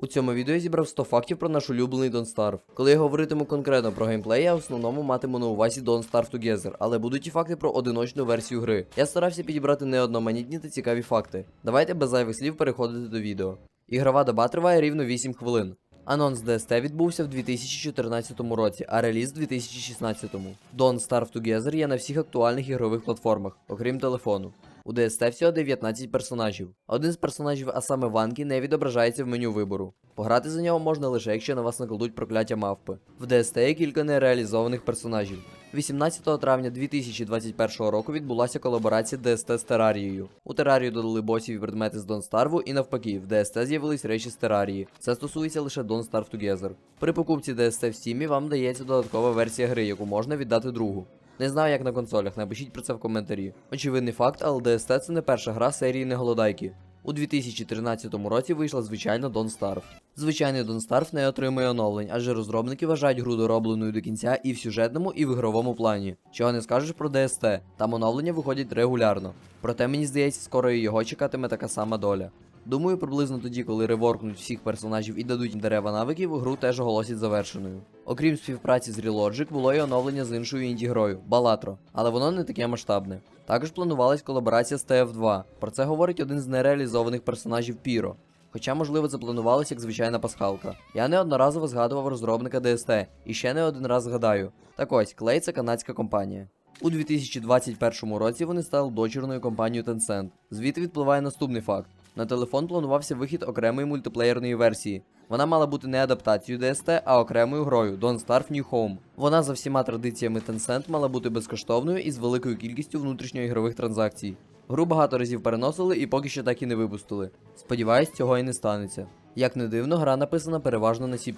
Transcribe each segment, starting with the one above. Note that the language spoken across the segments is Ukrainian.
У цьому відео я зібрав 100 фактів про наш улюблений Don't Starve. Коли я говоритиму конкретно про геймплей, я в основному матиму на увазі Don't Starve Together, але будуть і факти про одиночну версію гри. Я старався підібрати не одноманітні та цікаві факти. Давайте без зайвих слів переходити до відео. Ігрова доба триває рівно 8 хвилин. Анонс DST відбувся в 2014 році, а реліз в 2016. Don't Starve Together є на всіх актуальних ігрових платформах, окрім телефону. У DST всього 19 персонажів. Один з персонажів, а саме Ванкі, не відображається в меню вибору. Пограти за нього можна лише якщо на вас накладуть прокляття мавпи. В DST є кілька нереалізованих персонажів. 18 травня 2021 року відбулася колаборація DST з Терарією. У Терарію додали босів і предмети з Don't Starve і навпаки, в DST з'явились речі з Терарії. Це стосується лише Don't Starve Together. При покупці DST в Steam вам дається додаткова версія гри, яку можна віддати другу. Не знаю, як на консолях, напишіть про це в коментарі. Очевидний факт, але DST це не перша гра серії Неголодайки. У 2013 році вийшла звичайна Don't Starve. Звичайний Don't Starve не отримує оновлень, адже розробники вважають гру доробленою до кінця і в сюжетному, і в ігровому плані. Чого не скажеш про DST, там оновлення виходять регулярно. Проте мені здається, скоро і його чекатиме така сама доля. Думаю, приблизно тоді, коли реворкнуть всіх персонажів і дадуть їм дерева навиків, гру теж оголосять завершеною. Окрім співпраці з Relogic, було й оновлення з іншою інді-грою Балатро, але воно не таке масштабне. Також планувалась колаборація з TF2. Про це говорить один з нереалізованих персонажів Піро. Хоча, можливо, це як звичайна пасхалка. Я неодноразово згадував розробника DST і ще не один раз згадаю. Так ось, Клей це канадська компанія. У 2021 році вони стали дочірною компанією Tencent. Звідти відпливає наступний факт. На телефон планувався вихід окремої мультиплеєрної версії. Вона мала бути не адаптацією DST, а окремою грою Don't Starve New Home. Вона за всіма традиціями Tencent мала бути безкоштовною і з великою кількістю внутрішньоігрових транзакцій. Гру багато разів переносили і поки що так і не випустили. Сподіваюсь, цього і не станеться. Як не дивно, гра написана переважно на C++.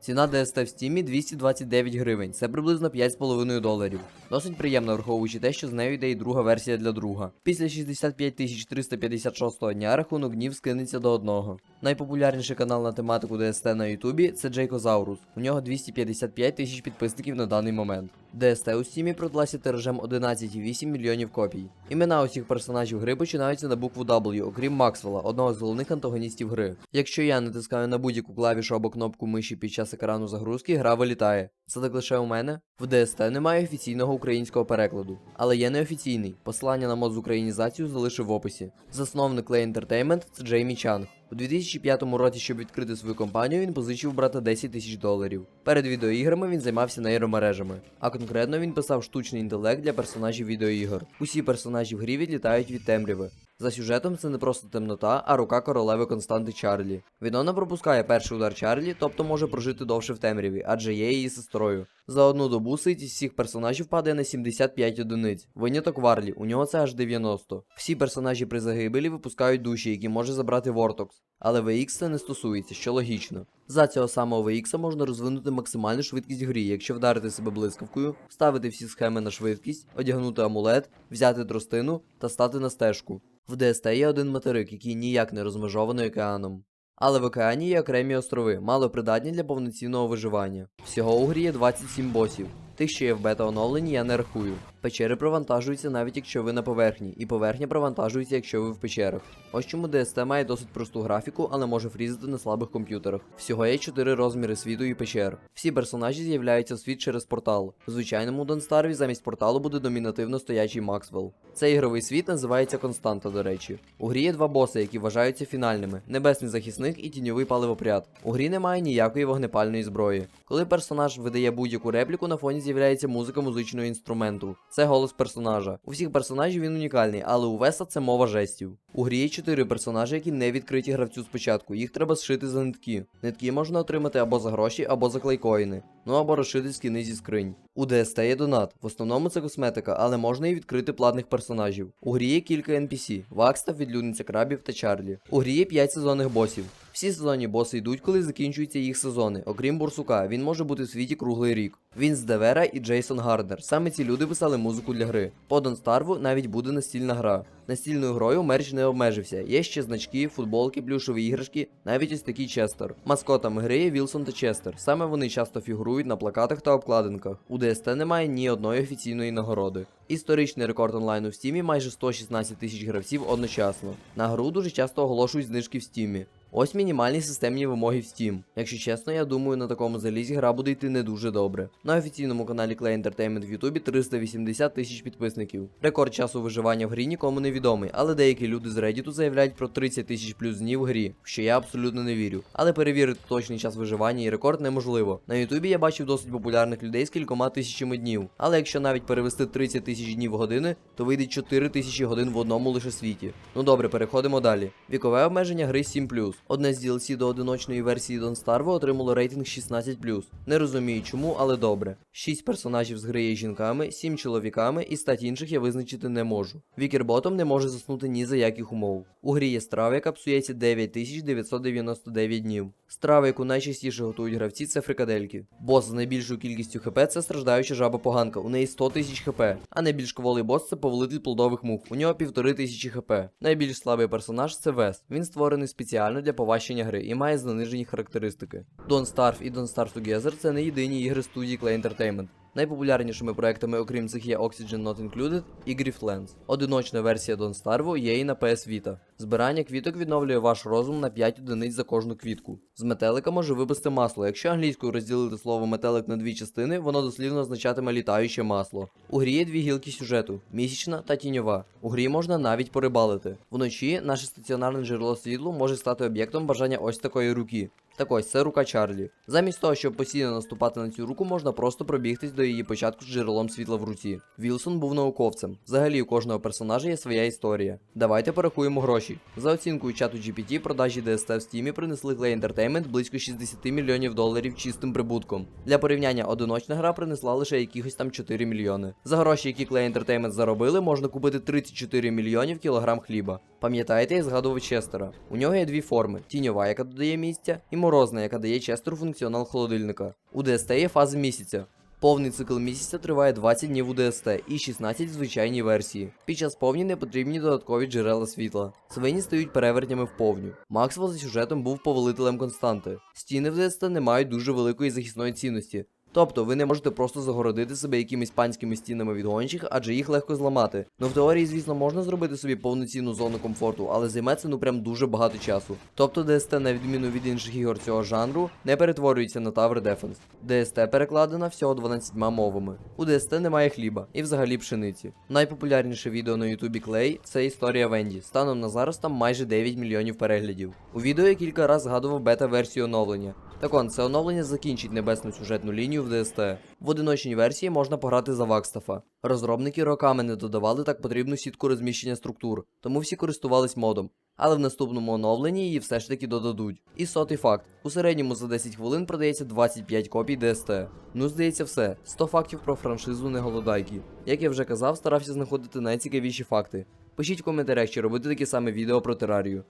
Ціна DST в Steam 229 гривень, це приблизно 5,5 доларів. Досить приємно враховуючи те, що з нею йде і друга версія для друга. Після 65 356 дня рахунок днів скинеться до одного. Найпопулярніший канал на тематику DST на Ютубі це Джейкозаурус. У нього 255 тисяч підписників на даний момент. DST у Steam продалася тиражем 11,8 мільйонів копій. Імена усіх персонажів гри починаються на букву W, окрім Максвелла, одного з головних антагоністів гри. Якщо я натискаю на будь-яку клавішу або кнопку миші під час екрану загрузки, гра вилітає. Це так лише у мене. В DST немає офіційного українського перекладу, але є неофіційний. Посилання на мод з українізацію залишив в описі. Засновник Lay Entertainment – це Джеймі Чанг. У 2005 році, щоб відкрити свою компанію, він позичив брата 10 тисяч доларів. Перед відеоіграми він займався нейромережами, а конкретно він писав штучний інтелект для персонажів відеоігор. Усі персонажі в грі відлітають від темряви. За сюжетом це не просто темнота, а рука королеви Константи Чарлі. Вінона пропускає перший удар Чарлі, тобто може прожити довше в темряві, адже є її сестрою. За одну добу ситість всіх персонажів падає на 75 одиниць. Виняток Варлі, у нього це аж 90. Всі персонажі при загибелі випускають душі, які може забрати Вортокс. Але VX це не стосується, що логічно. За цього самого VX можна розвинути максимальну швидкість грі, якщо вдарити себе блискавкою, вставити всі схеми на швидкість, одягнути амулет, взяти тростину та стати на стежку. В DST є один материк, який ніяк не розмежований океаном. Але в океані є окремі острови, мало придатні для повноцінного виживання. Всього у грі є 27 босів. Тих, що є в бета-оновленні, я не рахую. Печери провантажуються навіть якщо ви на поверхні, і поверхня провантажується, якщо ви в печерах. Ось чому DST має досить просту графіку, але може фрізити на слабих комп'ютерах. Всього є 4 розміри світу і печер. Всі персонажі з'являються в світ через портал. В звичайному Донстарві замість порталу буде домінативно стоячий Максвелл. Цей ігровий світ називається Константа, до речі. У грі є два боси, які вважаються фінальними: небесний захисник і тіньовий паливопряд. У грі немає ніякої вогнепальної зброї. Коли персонаж видає будь-яку репліку, на фоні з'являється музика музичного інструменту. Це голос персонажа. У всіх персонажів він унікальний, але у Веса це мова жестів. У грі є чотири персонажі, які не відкриті гравцю спочатку. Їх треба зшити за нитки. Нитки можна отримати або за гроші, або за клейкоїни. Ну або розшити скіни зі скринь. У DST є донат. В основному це косметика, але можна і відкрити платних персонажів. У грі є кілька NPC: Вакстав, відлюдниця крабів та Чарлі. У грі є 5 сезонних босів. Всі сезонні боси йдуть, коли закінчуються їх сезони. Окрім Бурсука, він може бути в світі круглий рік. Він з Девера і Джейсон Гарднер. Саме ці люди писали музику для гри. По Don't Starve навіть буде настільна гра. Настільною грою мерч не обмежився. Є ще значки, футболки, плюшові іграшки, навіть ось такий Честер. Маскотами гри є Вілсон та Честер. Саме вони часто фігурують на плакатах та обкладинках. У DST немає ні одної офіційної нагороди. Історичний рекорд онлайну в стімі майже 116 тисяч гравців одночасно. На гру дуже часто оголошують знижки в стімі. Ось мінімальні системні вимоги в Steam. Якщо чесно, я думаю, на такому залізі гра буде йти не дуже добре. На офіційному каналі Clay Entertainment в Ютубі 380 тисяч підписників. Рекорд часу виживання в грі нікому не відомий, але деякі люди з Reddit заявляють про 30 тисяч плюс днів в грі, що я абсолютно не вірю. Але перевірити точний час виживання і рекорд неможливо. На Ютубі я бачив досить популярних людей з кількома тисячами днів. Але якщо навіть перевести 30 тисяч днів в години, то вийде 4 тисячі годин в одному лише світі. Ну добре, переходимо далі. Вікове обмеження гри 7+. Одне з DLC до одиночної версії Don't Starve отримало рейтинг 16+. Не розумію чому, але добре. 6 персонажів з гри є жінками, 7 чоловіками і стать інших я визначити не можу. Вікерботом не може заснути ні за яких умов. У грі є страва, яка псується 9999 днів. Страва, яку найчастіше готують гравці, це фрикадельки. Бос з найбільшою кількістю хп це страждаюча жаба поганка, у неї 100 тисяч хп. А найбільш коволий бос це повелитель плодових мух, у нього півтори тисячі хп. Найбільш слабий персонаж це Вес. Він створений спеціально для поважчання гри і має занижені характеристики. Don't Starve і Don't Starve Together це не єдині ігри студії Clay Entertainment. Найпопулярнішими проектами, окрім цих, є Oxygen Not Included і Griftlands. Одиночна версія Don't Starve є і на PS Vita. Збирання квіток відновлює ваш розум на 5 одиниць за кожну квітку. З метелика може випасти масло. Якщо англійською розділити слово метелик на дві частини, воно дослівно означатиме літаюче масло. У грі є дві гілки сюжету місячна та тіньова. У грі можна навіть порибалити. Вночі наше стаціонарне джерело світлу може стати об'єктом бажання ось такої руки. Так ось, це рука Чарлі. Замість того, щоб постійно наступати на цю руку, можна просто пробігтись до її початку з джерелом світла в руці. Вілсон був науковцем. Взагалі у кожного персонажа є своя історія. Давайте порахуємо гроші. За оцінкою чату GPT, продажі DST в Steam принесли Clay Entertainment близько 60 мільйонів доларів чистим прибутком. Для порівняння, одиночна гра принесла лише якихось там 4 мільйони. За гроші, які Clay Entertainment заробили, можна купити 34 мільйонів кілограм хліба. Пам'ятаєте, я згадував Честера. У нього є дві форми: тіньова, яка додає місця, і морозна, яка дає Честеру функціонал холодильника. У ДСТ є фази місяця. Повний цикл місяця триває 20 днів у ДСТ і 16 в звичайній версії. Під час повні не потрібні додаткові джерела світла. Свині стають перевертнями в повню. Максвелл за сюжетом був повелителем константи. Стіни в ДСТ не мають дуже великої захисної цінності. Тобто ви не можете просто загородити себе якимись панськими стінами від гончих, адже їх легко зламати. Ну в теорії, звісно, можна зробити собі повноцінну зону комфорту, але займе це ну прям дуже багато часу. Тобто DST, на відміну від інших ігор цього жанру, не перетворюється на Tower Defense. DST перекладена всього 12 мовами. У DST немає хліба і взагалі пшениці. Найпопулярніше відео на ютубі Clay це історія Венді. Станом на зараз там майже 9 мільйонів переглядів. У відео я кілька раз згадував бета-версію оновлення. Так он, це оновлення закінчить небесну сюжетну лінію в DST. В одиночній версії можна пограти за Вакстафа. Розробники роками не додавали так потрібну сітку розміщення структур, тому всі користувались модом. Але в наступному оновленні її все ж таки додадуть. І сотий факт: у середньому за 10 хвилин продається 25 копій DST. Ну, здається, все. 100 фактів про франшизу неголодайки. Як я вже казав, старався знаходити найцікавіші факти. Пишіть в коментарях, чи робити таке саме відео про терарію.